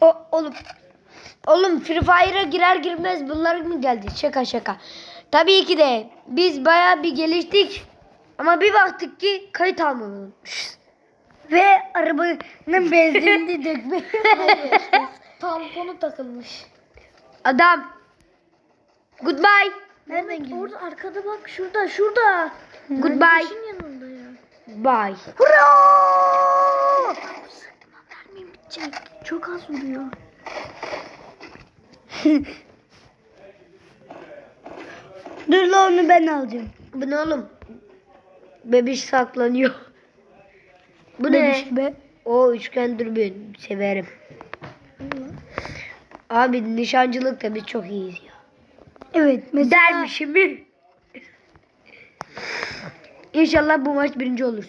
O, oğlum. Oğlum Free Fire'a girer girmez bunlar mı geldi? Şaka şaka. Tabii ki de biz bayağı bir geliştik. Ama bir baktık ki kayıt unutmuşuz. Ve arabanın benzinini dökme. Tamponu takılmış. Adam. Goodbye. Nereden gidiyor? Orada arkada bak şurada şurada. Goodbye. Bye. Mermim bitecek. Çok az vuruyor. Dur la onu ben alacağım. Bu ne oğlum? Bebiş saklanıyor. Bu ne? Bebiş be. O üçgen dürbün. Severim. Abi nişancılıkta biz çok iyiyiz ya. Evet mesela. Dermişim mi? İnşallah bu maç birinci olur.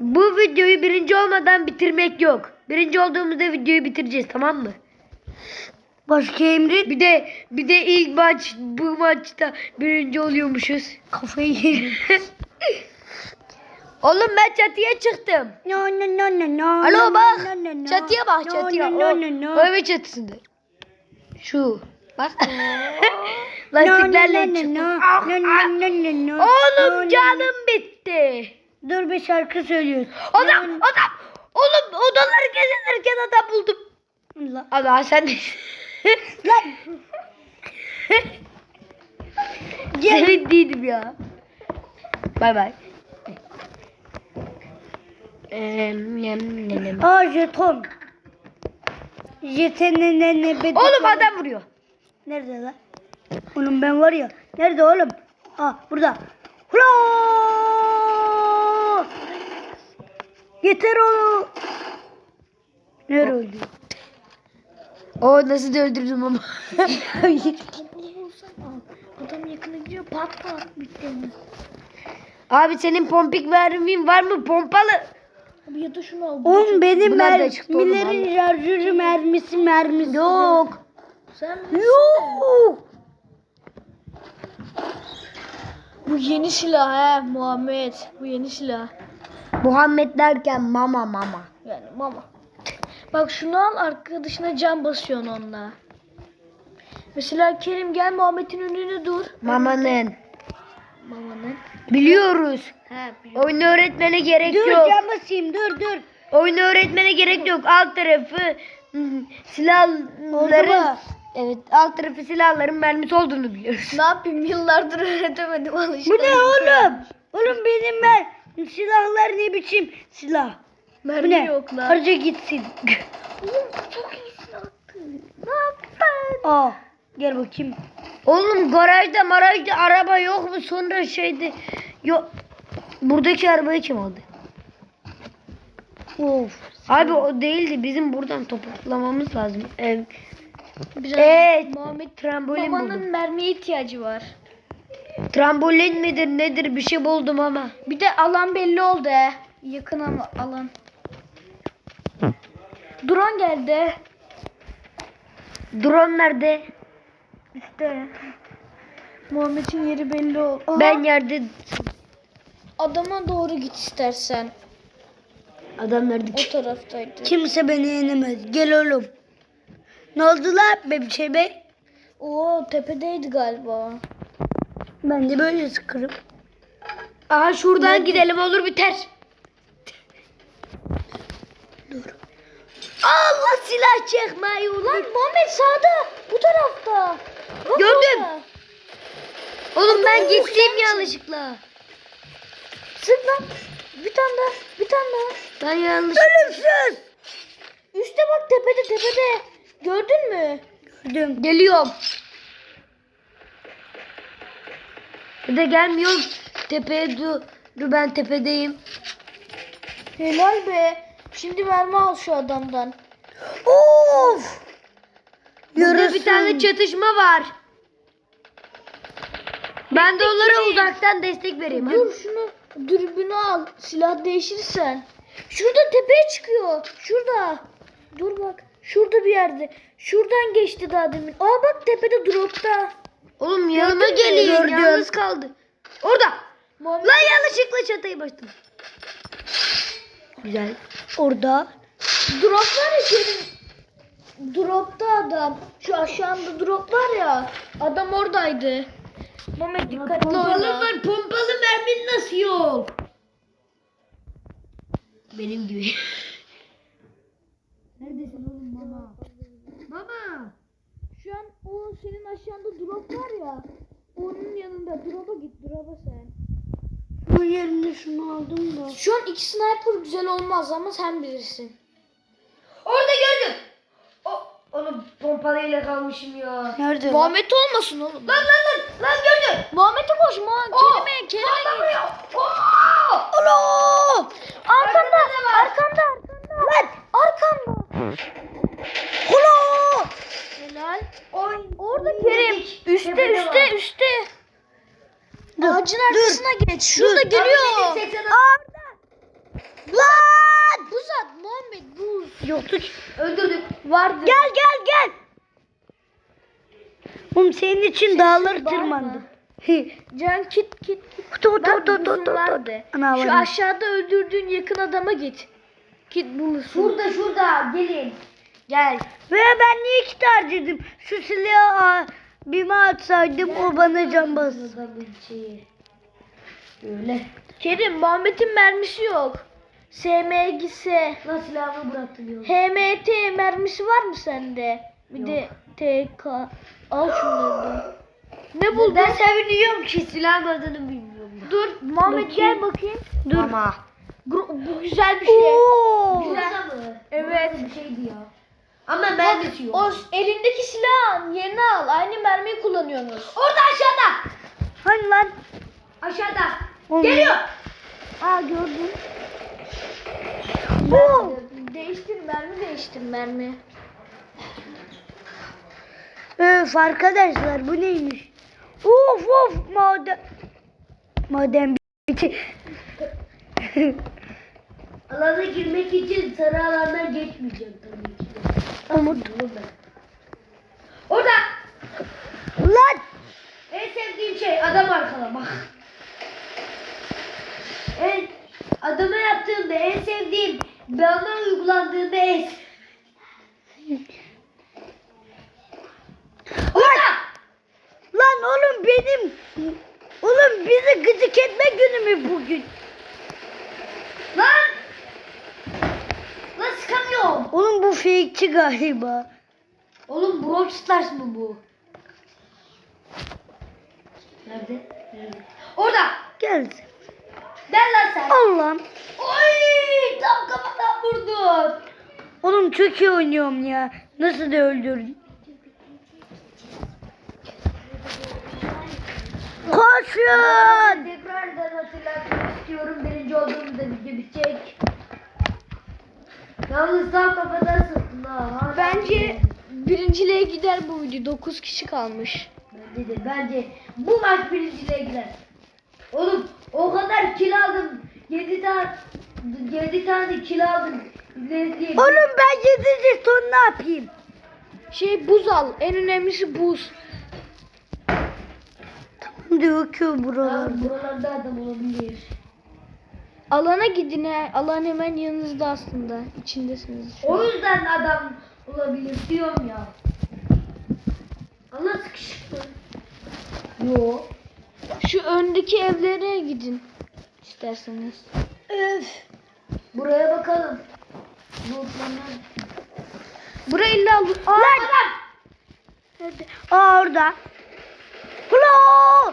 Bu videoyu birinci olmadan bitirmek yok. Birinci olduğumuzda videoyu bitireceğiz tamam mı? Başka emri Bir de bir de ilk maç bu maçta birinci oluyormuşuz. kafayı yedim. Oğlum ben çatıya çıktım. No no no no no. Alo bak. No, no, no. Çatıya bak No, çatıya. No no no no. o evin çatısında. Şu. Bak. No, no, Lastiklerle no, no, no. Ah, No, no, ah. no, no, no. Oğlum No, no. canım bitti. Dur bir şarkı söylüyoruz. Adam adam. Oğlum odaları gezinirken adam buldum. La. Abi sen. Lan. Sevindiydim ya. Bay bay. Aa jeton. Jetonun ne bedel. Oğlum adam vuruyor. Nerede lan? Oğlum ben var ya. Nerede oğlum? Aa burada. Hula! Yeter oğlum. Nerede öldü? O nasıl da öldürdüm ama. Adam yakına gidiyor pat pat bitti. Abi senin pompik mermin var mı pompalı? Abi ya da şunu al. Oğlum benim Bu nereden çıktı oğlum mermilerin şarjörü mermisi mermisi. Yok. Sen Yok. Bu yeni silah he Muhammed. Bu yeni silah. Muhammed derken mama mama. Yani mama. Bak şunu al arkadaşına can basıyorsun onunla. Mesela Kerim gel Muhammed'in önüne dur. Mamanın. Mamanın. Biliyoruz. He biliyorum. Oyun öğretmene gerek Dur yok. can basayım dur dur. Oyun öğretmene gerek yok. Alt tarafı silahların? Evet, alt tarafı silahların mermisi olduğunu biliyoruz. Ne yapayım yıllardır öğretemedim Bu alışkanlık. ne oğlum? Oğlum benim ben silahlar ne biçim silah? Bu Mermi ne? yok lan. Harca gitsin. Oğlum çok iyisin attın. Ne yaptın? Aa gel bakayım. Oğlum garajda marajda araba yok mu? Sonra şeyde yok. Buradaki arabayı kim aldı? Of. Abi o değildi. Bizim buradan toplamamız lazım. Ev. Biraz Evet. Muhammed Trambolin buldum. mermiye ihtiyacı var. Trambolin midir nedir bir şey buldum ama. Bir de alan belli oldu he. Yakın ama alan. Drone geldi. Drone nerede? İşte. Muhammed'in yeri belli oldu. Aha, Ben yerde adama doğru git istersen. adam nerede? O taraftaydı. Kimse beni yenemez. Gel oğlum. Ne oldu lan bebişe bey? Oo tepedeydi galiba. Ben de böyle sıkırım. Aha şuradan gidelim olur biter. Allah silah çekmeyi ulan. Muhammed sağda. Bu tarafta. Bak Gördüm. orada. Oğlum ben gittim yanlışlıkla. Sık lan. Bir tane daha. Bir tane daha. Ben yanlış. Ölümsüz. Üste bak tepede tepede. Gördün mü? Gördüm. Geliyorum. Bir de gelmiyorum. Tepeye dur. Dur ben tepedeyim. Helal be. Şimdi mermi al şu adamdan. Of. Burada bir tane çatışma var. Ben de onlara uzaktan destek vereyim. hadi. Dur şunu dürbünü al. Silah değişirsen. Şurada tepeye çıkıyor. Şurada. Dur bak. Şurada bir yerde. Şuradan geçti daha demin. Aa bak tepede dropta. Oğlum yanıma geliyor. Gördüm. Yalnız kaldı. Orada. Muhammed Lan yanlışlıkla çatayı bastım. Güzel. Orada. drop var ya Kerim. Dropta adam. Şu aşağında drop var ya. Adam oradaydı. Mehmet dikkatli Pompalı oyna. var. Pompalı mermin nasıl yok? Benim gibi. Neredesin oğlum? Baba. O senin aşağında drop var ya. Onun yanında drop'a git drop'a sen. Bu yerinde şunu aldım da. Şu an iki sniper güzel olmaz ama sen bilirsin. Orada gördüm. O, oğlum pompalıyla kalmışım ya. Nerede? Muhammed olmasın oğlum. Lan lan lan lan gördüm. Muhammed'e koş Muhammed. Kerime, Kerime. Patlamıyor. Oo! Alo! Arkanda, arkanda, arkanda. Lan! Arkanda. Ulo! Helal. Oy. Orada Kerim. Üste, üste, üste. Dur, Ağacın arkasına geç. Şurada geliyor. 80 Lan! Buz at Muhammed buz. Yoktu ki. Öldürdüm. Vardı. Gel gel gel. Oğlum senin için dağları? Hi. Can kit kit kit. Dur buzun dur. vardı. Ana Şu aşağıda öldürdüğün yakın adama git. Kit bulursun. Şurada şurada gelin. Gel. Ve ben niye iki harcadım? Şu silahı bime atsaydım o bana can bas. Burada bir şeyi. Öyle. Kerim Muhammed'in mermisi yok. SMG'si. Lan silahımı bıraktım yolda. HMT mermisi var mı sende? Bir de TK. Al şunları da. Ne buldun? Ben seviniyorum ki silahın adını bilmiyorum. da. Dur Muhammed gel bakayım. Dur. Ama. Bu güzel bir şey. Oo. Güzel? Evet. Bu Bir şeydi ya. Ama mermisi yok. O elindeki silahın yerini al. Aynı mermiyi kullanıyorsunuz. Orada aşağıda. Hani lan? Aşağıda. Oğlum. Geliyor. Aa gördüm. Bu. Değiştir mermi değiştir mermi. Öf arkadaşlar bu neymiş? Of of maden. Maden bitti. Alana girmek için sarı alandan geçmeyeceğim tabii. Umut. Orada. Lan. En sevdiğim şey adam arkalamak. En adama yaptığımda en sevdiğim bana uygulandığında en Orada. Lan oğlum benim. Oğlum bizi gıcık etme günü mü bugün? Lan. Lan sıkamıyorum. Oğlum bu fake'çi galiba. Oğlum Brawl Stars mı bu? Nerede? Nerede? Orada. Gel. Gel lan sen. Allah'ım. Oy! Tam kafadan vurdun. Oğlum çok iyi oynuyorum ya. Nasıl da öldürdün? Koşun. Tekrardan hatırlatmak istiyorum. Birinci olduğumda video bitecek. Yalnız tam kafadan sıktın ha. Bence birinciliğe gider bu video. 9 kişi kalmış. Bence de bence bu maç birinciliğe gider. Oğlum o kadar kill aldım. 7 tane 7 tane kill aldım. Diye? Oğlum ben yedinci son ne yapayım? Şey buz al. En önemlisi buz. Diyor ki Lan buralarda. buralarda adam olabilir. Alana gidin he. Alan hemen yanınızda aslında. İçindesiniz şu an. O yüzden adam olabilir diyorum ya. Allah sıkışık mı? Yo. Şu öndeki evlere gidin. isterseniz. Öf. Buraya bakalım. Lootlanlar. Burayı illa al. Aa, Adam. nerede? Aa orada. Ulo!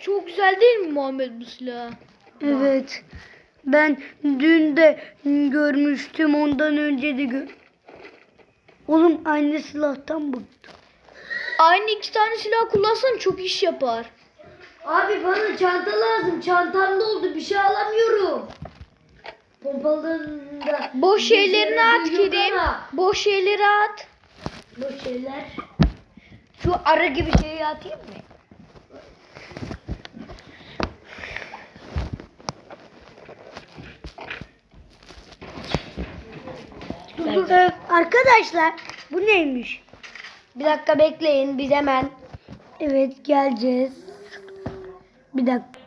Çok güzel değil mi Muhammed bu silah? Evet. Ben dün de görmüştüm ondan önce de gör. Oğlum aynı silahtan bıktım. Aynı iki tane silah kullansan çok iş yapar. Abi bana çanta lazım. Çantam doldu. Bir şey alamıyorum. Pompalında. Boş şeylerini at Kerim. Boş şeyleri at. Boş şeyler. Şu arı gibi şeyi atayım mı? Ee, arkadaşlar bu neymiş? Bir dakika bekleyin. Biz hemen. Evet geleceğiz. Bir dakika.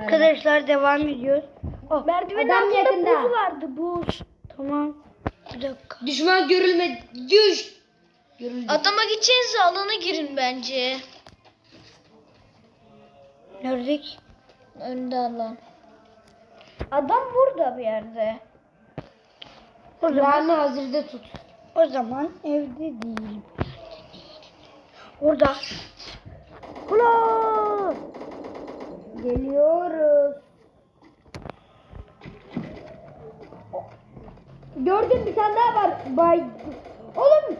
Arkadaşlar devam ediyoruz. Oh, Merdivenin Adam altında yakında. buz vardı buz. tamam. Bir dakika. Düşman görülmedi. Düş. Görüldü. Atlamak içinse alana girin bence. Nerede ki? Önde alan. Adam burada bir yerde. O zaman, hazırda tut. o zaman evde değil. Orada. Ulan! Geliyoruz. Gördüm bir tane daha var. Bay. Oğlum.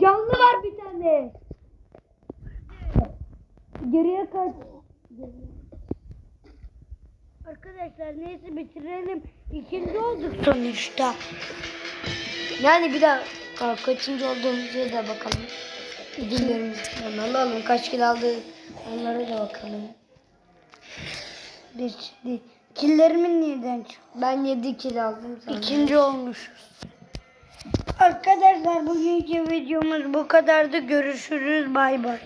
Canlı var bir tane. Geriye kaç. Arkadaşlar neyse bitirelim. İkinci olduk sonuçta. Yani bir daha kaçıncı olduğumuza da bakalım. Ödüllerimiz falan alalım. Kaç kilo aldı onlara da bakalım. Bir, bir. Killerimin neden çıktı? Ben 7 kilo aldım sana. İkinci olmuşuz. Arkadaşlar bugünkü videomuz bu kadardı. Görüşürüz. Bay bay.